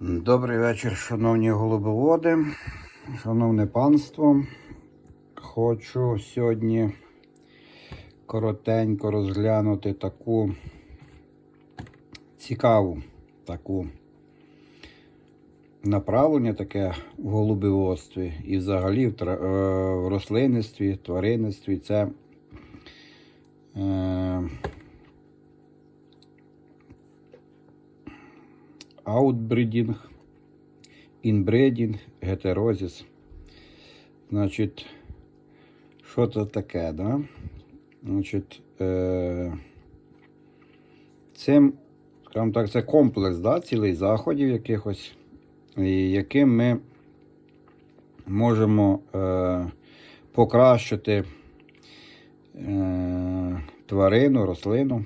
Добрий вечір, шановні голубоводи, шановне панство. Хочу сьогодні коротенько розглянути таку цікаву таку направлення таке в голубіводстві і взагалі в, е, рослинництві, тваринництві. Це е, аутбридінг, інбридінг, гетерозіс. Значить, що це таке, да? Значить, е, цим, скажімо так, це комплекс, да, цілий заходів якихось, яким ми можемо е, покращити е, тварину, рослину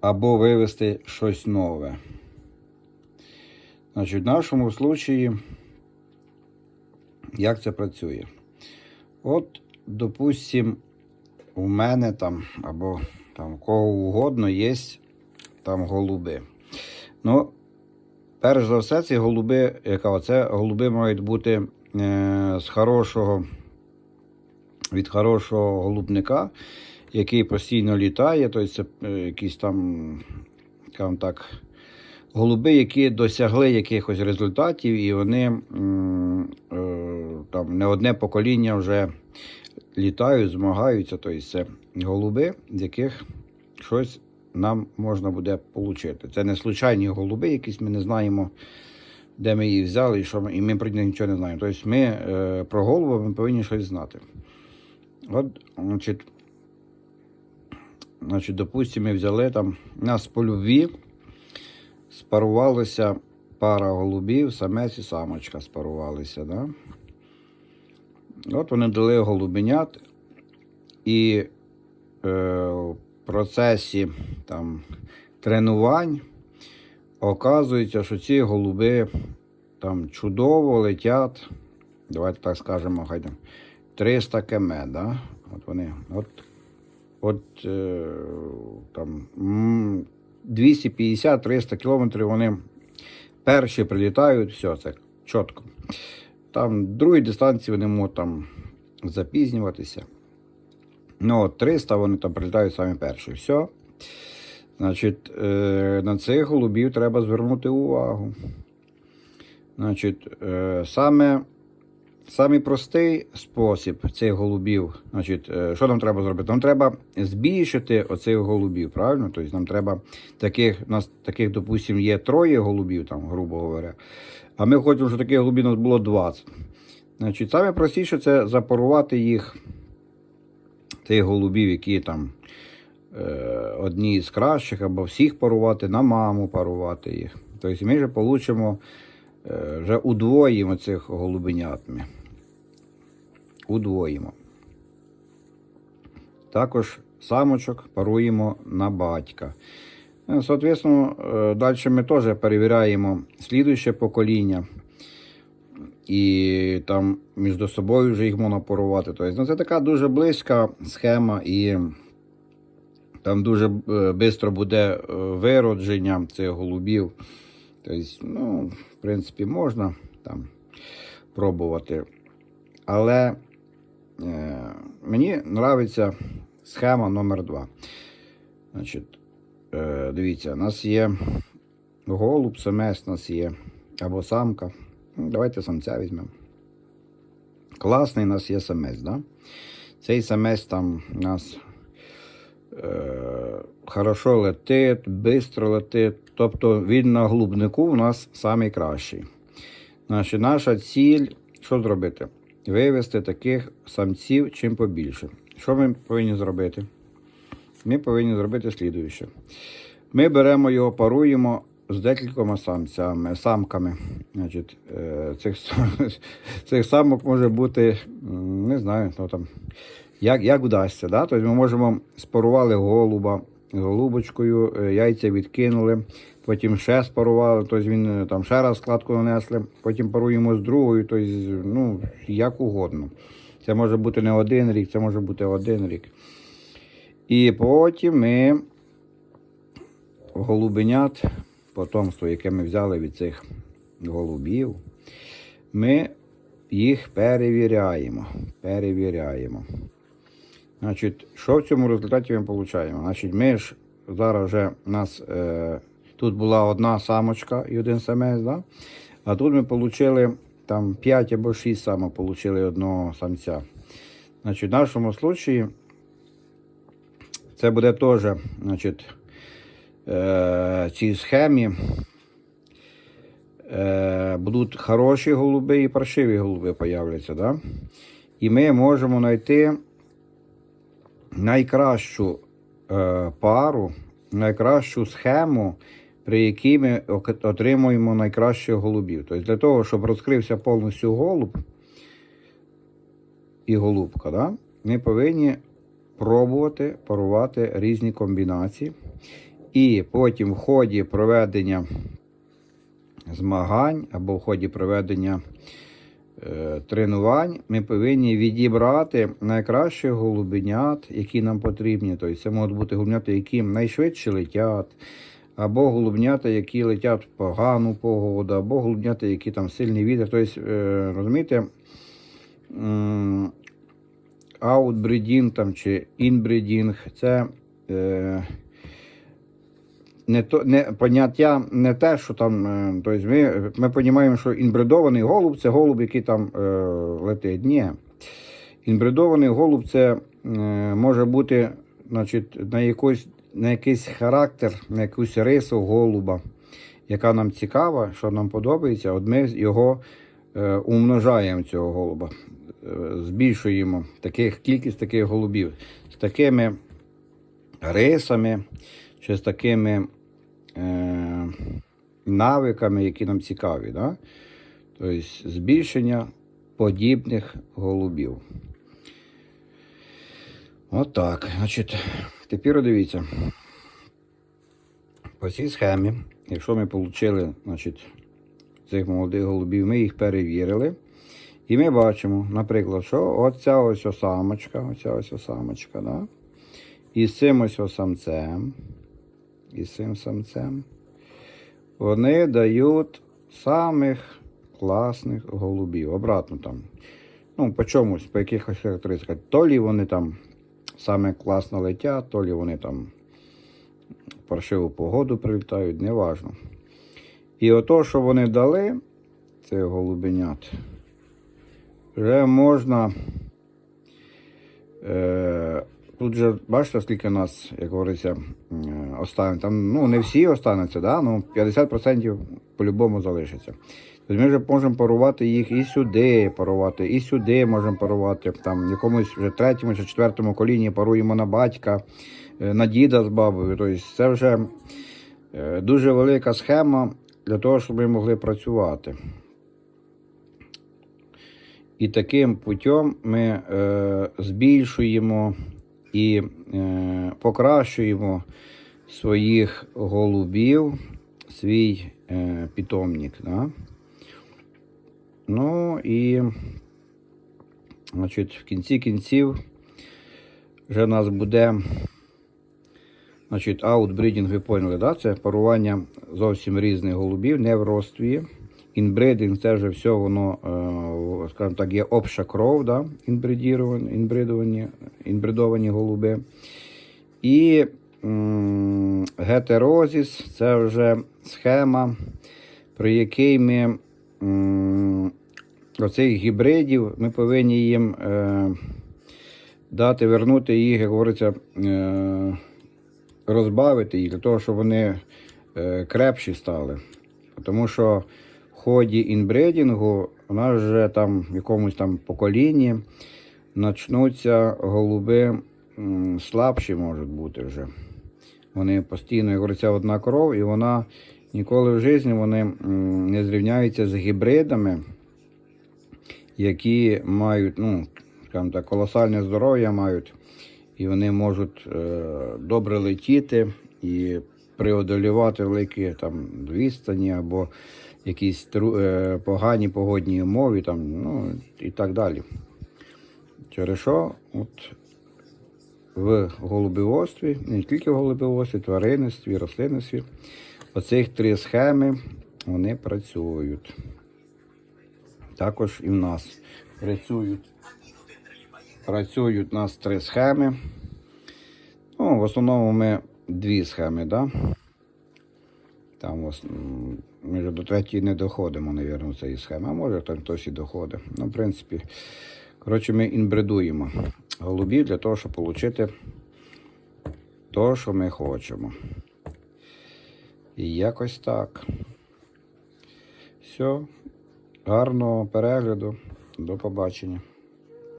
або вивести щось нове. Значить, в нашому случаї, як це працює? От, допустим, у мене там, або там кого угодно є там голуби. Ну, перш за все, ці голуби, яка оце, голуби мають бути е, з хорошого, від хорошого голубника, який постійно літає, тобто це е, якісь там, скажімо так, голуби, які досягли якихось результатів, і вони е, там не одне покоління вже літають, змагаються. Тобто це голуби, з яких щось нам можна буде отримати. Це не случайні голуби, якісь ми не знаємо, де ми їх взяли, і що ми, і ми про них нічого не знаємо. Тобто ми е, про голуба ми повинні щось знати. От, значить, значить, допустимо, ми взяли там, нас по любві спарувалися пара голубів, самець і самочка спарувалися. Да? От вони дали голубенят, і е, в процесі там, тренувань оказується, що ці голуби там чудово летять, давайте так скажемо, хай там 300 км. Да? От вони, от, от е, там 250-300 кілометрів вони перші прилітають, все, це чітко. Там другі дистанції вони можуть там запізнюватися. Ну, от 300 вони там прилітають самі перші. Все. Значить, е, на цих голубів треба звернути увагу. Значить, е, саме, самий простий спосіб цих голубів, значить, е, що нам треба зробити? Нам треба збільшити оцих голубів, правильно? Тобто нам треба таких, у нас таких, допустимо, є троє голубів, там, грубо говоря. А ми хочемо, щоб таких голубів у нас було 20. Значить, саме простіше це запарувати їх, тих голубів, які там е, одні з кращих, або всіх парувати, на маму парувати їх. Тобто ми вже е, вже удвоїмо цих голубенятами. Удвоїмо. Також самочок паруємо на батька. Е, Соответственно, е, далі ми теж перевіряємо слідуюче покоління. І там між собою вже їх можна порувати. Тобто, ну, це така дуже близька схема, і там дуже швидко буде е, виродження цих голубів. Тобто, ну, в принципі, можна там пробувати. Але е, мені подобається схема номер 2 Значить, е, дивіться, у нас є голуб, самець у нас є, або самка. Ну, Давайте самця візьмемо. Класний у нас є самець, да? Цей самець там у нас хорошо летить, швидко летить. Тобто він на глубнику у нас найкращий. Значить, наша ціль, що зробити? Вивести таких самців чим побільше. Що ми повинні зробити? Ми повинні зробити слідуюче. Ми беремо його, паруємо з декількома самцями, самками. Значить, е, цих, цих самок може бути, не знаю, ну, там, як, як вдасться. Да? Тобто ми можемо спарували голуба голубочкою, е, яйця відкинули, потім ще спарували, тобто він е, там ще раз складку нанесли, потім паруємо з другою, тобто, ну, як угодно. Це може бути не один рік, це може бути один рік. І потім ми голубенят потомство, яке ми взяли від цих голубів, ми їх перевіряємо. Перевіряємо. Значить, що в цьому результаті ми отримуємо? Значить, ми ж зараз вже у нас е, тут була одна самочка і один самець, да? а тут ми отримали там 5 або 6 самок отримали одного самця. Значить, в нашому випадку це буде теж, значить, е, цій схемі е, будуть хороші голуби і паршиві голуби появляться. Да? І ми можемо знайти найкращу е, пару, найкращу схему, при якій ми отримуємо найкращих голубів. Тобто для того, щоб розкрився повністю голуб і голубка, да, ми повинні пробувати парувати різні комбінації. І потім в ході проведення змагань або в ході проведення тренувань ми повинні відібрати найкращих голубенят, які нам потрібні. Тобто це можуть бути голубенята, які найшвидше летять, або голубенята, які летять в погану погоду, або голубенята, які там сильний вітер. Тобто, е, розумієте, м, аутбридінг там чи інбридінг це. Не то не поняття не те, що там. Тобто ми, ми розуміємо, що інбридований голуб це голуб, який там е, летить. Ні. Інбридований голуб це е, може бути значить, на, якийсь, на якийсь характер, на якусь рису голуба, яка нам цікава, що нам подобається. От ми його е, умножаємо цього голуба, е, збільшуємо таких, кількість таких голубів з такими рисами чи з такими е, навиками, які нам цікаві. Да? Тобто збільшення подібних голубів. Отак. Значить, тепер дивіться. По цій схемі, якщо ми отримали значить, цих молодих голубів, ми їх перевірили. І ми бачимо, наприклад, що оця ось ось самочка, оця ось ось самочка, да? і з цим ось ось самцем, і цим самцем, вони дають самих класних голубів. Обратно там. Ну, по чомусь, по якихось характеристиках. То лі вони там саме класно летять, то лі вони там паршиву погоду прилітають, неважно. І ото, що вони дали, це голубенят, вже можна. Е, тут же, бачите, скільки нас, як говориться, е, останеться. Там, ну, не всі остануться, да? ну, 50% по-любому залишиться. Тобто ми вже можемо парувати їх і сюди парувати, і сюди можемо парувати. Там в якомусь вже третьому чи четвертому коліні паруємо на батька, е, на діда з бабою. Тобто це вже е, дуже велика схема для того, щоб ми могли працювати. І таким путем ми е, збільшуємо і е, покращуємо своїх голубів, свій е, питомник. Да? Ну і значить, в кінці кінців вже у нас буде значить, аутбридінг, ви поняли, да? це парування зовсім різних голубів, не в родстві. Інбридинг це вже все воно, е, скажімо так, є обща кров, да? інбридовані, інбридовані голуби. І гетерозіс це вже схема, при якій ми оцих гібридів ми повинні їм е, дати, вернути їх, як говориться, е, розбавити їх для того, щоб вони крепші стали. Тому що ході інбридінгу у нас вже там в якомусь там поколінні почнуться голуби слабші можуть бути вже. Вони постійно, як говориться, одна кров, і вона ніколи в житті вони не зрівняються з гібридами, які мають, ну, скажімо так, колосальне здоров'я мають, і вони можуть е, добре летіти і преодолівати великі там відстані або якісь е, погані погодні умови, там, ну, і так далі. Через що от в голубіводстві, не тільки в голубіводстві, тваринництві, рослинництві, Оцих три схеми вони працюють. Також і в нас працюють. Працюють у нас три схеми. Ну, в основному ми дві схеми, да? Там ми вже до третьої не доходимо, мабуть, цієї схеми. А може там хтось і доходить. Ну, в принципі, коротше, ми інбридуємо голубів для того, щоб отримати те, що ми хочемо. І якось так. Все. Гарного перегляду. До побачення.